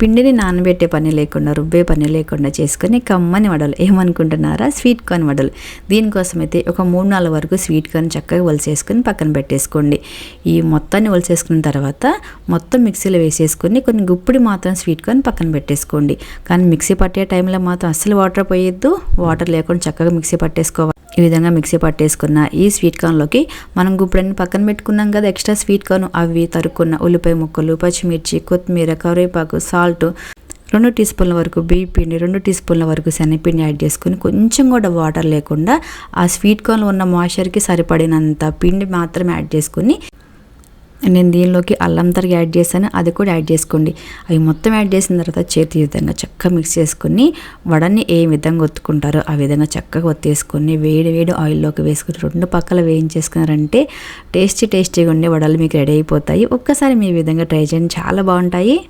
పిండిని నానబెట్టే పని లేకుండా రుబ్బే పని లేకుండా చేసుకొని కమ్మని వడలు. ఏమనుకుంటున్నారా? స్వీట్ కార్న్ వడలు. దీనికోసం అయితే ఒక మూడు నాలుగు వరకు స్వీట్ కార్న్ చక్కగా వలిసేసుకొని పక్కన పెట్టేసుకోండి. ఈ మొత్తాన్ని వలిసేసుకున్న తర్వాత మొత్తం మిక్సీలో వేసేసుకొని కొన్ని గుప్పిడి మాత్రం స్వీట్ కార్న్ పక్కన పెట్టేసుకోండి. కానీ మిక్సీ పట్టే టైంలో మాత్రం అస్సలు వాటర్ పోయొద్దు. వాటర్ లేకుండా చక్కగా మిక్సీ పట్టేసుకోవాలి. ఈ విధంగా మిక్సీ పట్టేసుకున్న ఈ స్వీట్ కార్న్లోకి మనం గుప్పుడన్ని పక్కన పెట్టుకున్నాం కదా ఎక్స్ట్రా స్వీట్ కార్న్ అవి తరుక్కున్న ఉల్లిపాయ ముక్కలు పచ్చిమిర్చి కొత్తిమీర కరివేపాకు సాల్ట్ రెండు టీ స్పూన్ల వరకు బియ్య పిండి రెండు టీ స్పూన్ల వరకు శనగపిండి యాడ్ చేసుకుని కొంచెం కూడా వాటర్ లేకుండా ఆ స్వీట్ కార్న్లో ఉన్న మాయిశ్చర్కి సరిపడినంత పిండి మాత్రమే యాడ్ చేసుకుని నేను దీనిలోకి అల్లం తరిగి యాడ్ చేశాను. అది కూడా యాడ్ చేసుకోండి. అవి మొత్తం యాడ్ చేసిన తర్వాత చేతి విధంగా చక్కగా మిక్స్ చేసుకుని వడని ఏ విధంగా ఒత్తుకుంటారో ఆ విధంగా చక్కగా ఒత్తేసుకొని వేడి వేడి ఆయిల్లోకి వేసుకుని రెండు పక్కల వేయించేసుకున్నారంటే టేస్టీ టేస్టీగా ఉండే వడలు మీకు రెడీ అయిపోతాయి. ఒక్కసారి మీ విధంగా ట్రై చేయండి. చాలా బాగుంటాయి.